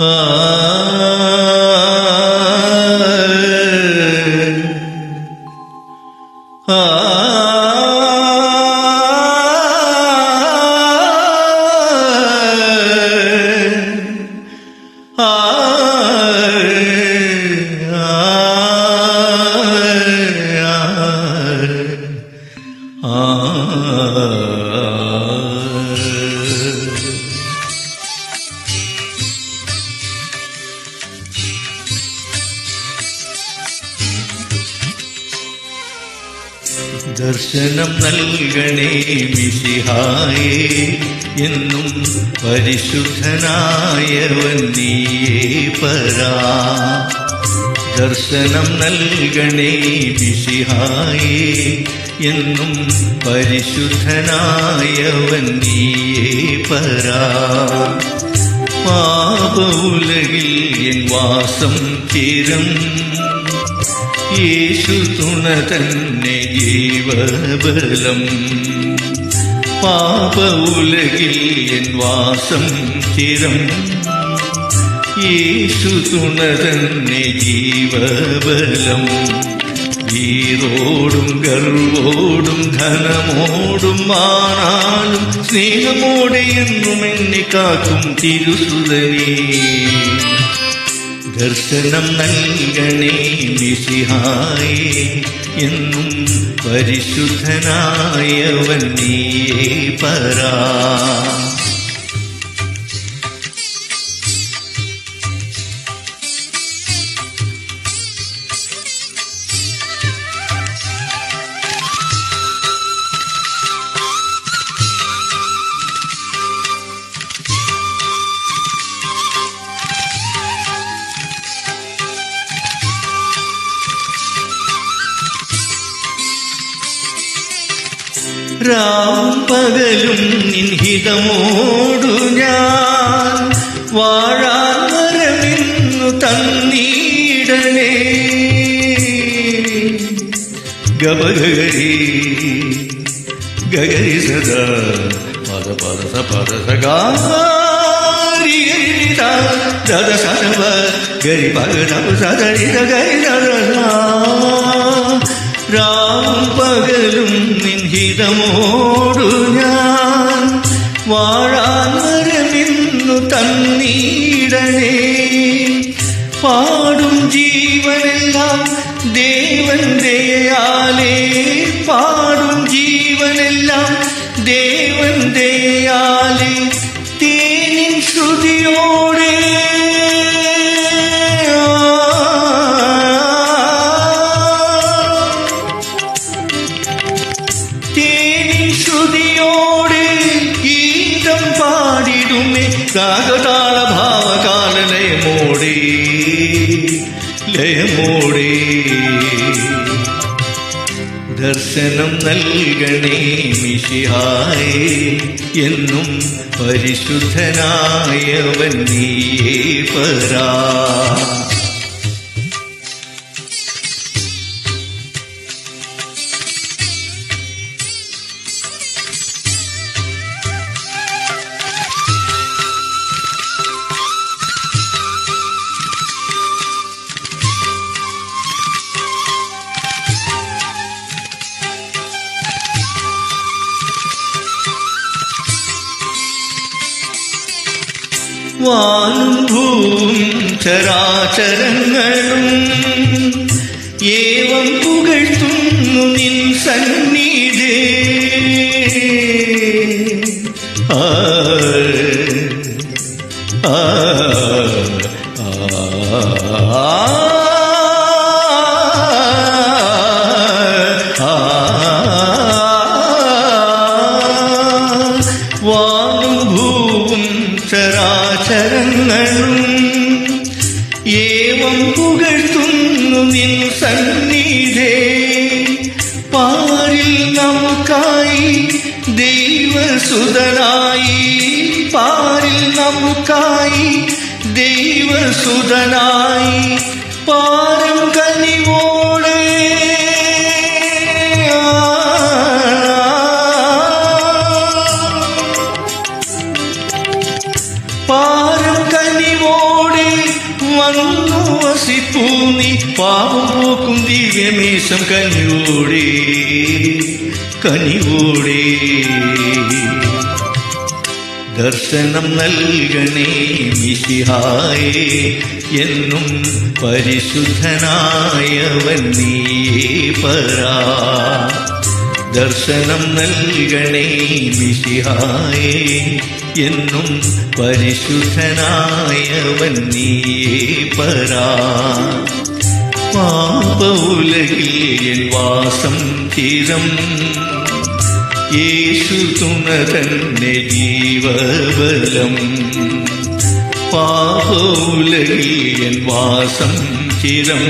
Ah ദർശനം നൽകണേ മിശിഹായേ എന്നും പരിശുദ്ധനായവൻ നീയേ പരാ. ദർശനം നൽകണേ മിശിഹായേ എന്നും പരിശുദ്ധനായവൻ നീയേ പരാ. പാപ ഉലകിൽ എൻ വാസം ചിരം യേശു തുണ തന്നെ ജീവബലം. പാപ ഉലകിൽ എൻ വാസം ചിരം യേശു തുണ തന്നെ ജീവബലം. വീരോടും ഗർവോടും ധനമോടും ആണാലും സ്നേഹമോടെ എന്നും എന്നെ കാക്കും തിരുസുതനേ. ദർശനം നൽകണേ മിശിഹായേ എന്നും പരിശുദ്ധനായവൻ നീയേ പരാ രാവും പകലും നിൻഹിതമോടു ഞാൻ വാഴാൻ വരമിന്നു തന്നീടണേ ഗബഗരി ഗഗരി സദാ പദ പദ സ പദ സ ഗാരി ദദ സദവ ഗരി പദ നപ സദരി ഗരി ദദ രാവും പകലും നിൻഹിതമോടു ഞാൻ വാഴാൻ വരമിന്നു തന്നീടണേ. പാടും ജീവനെല്ലാം ദേവന്റെയാലേ പാടും ജീവനെല്ലാം ദേവന്റെയാലേ ലയമോടെ ദർശനം നൽകണേ മിശിഹായേ എന്നും പരിശുദ്ധനായവൻ നീയേ പരാ. വാനും ഭൂവും ചരാചരങ്ങളും ഏവം പുകഴ്ത്തുന്നു നിൻ സന്നിധേ ദേവം പുകഴ്ത്തുന്നു നിൻ സന്നിധേ. പാരിൽ നമുക്കായി ദൈവസുതനായി. പാരിൽ നമുക്കായി ദൈവസുതനായി. പാരം കനിവോടെ. പാരം കനിവോടെ വന്നു വസിപ്പൂ പാപം പോക്കും ദിവ്യമേശം കനിവോടെ കനിവോടെ. ദർശനം നൽകണേ മിശിഹായേ എന്നും പരിശുദ്ധനായവൻ നീ പരാ. ദർശനം നൽകണേ മിശിഹായേ. എന്നും പരിശുദ്ധനായവൻ നീയേ പരാ എൻ വാസം ചിരം. യേശു തുണ തന്നെ ജീവബലം. എൻ വാസം ചിരം.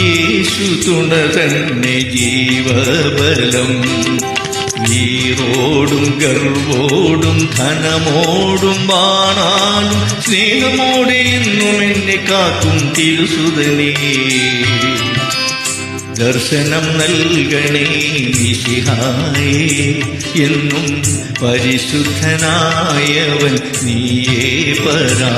യേശു തുണ തന്നെ ജീവബലം. വീറോടും ഗർവോടും ധനമോടും വാണാലും സ്നേഹമോടെ എന്നും എന്നെ കാക്കും തിരുസുതനേ. ദർശനം നൽകണേ മിശിഹായേ എന്നും പരിശുദ്ധനായവൻ നീയേ പരാ.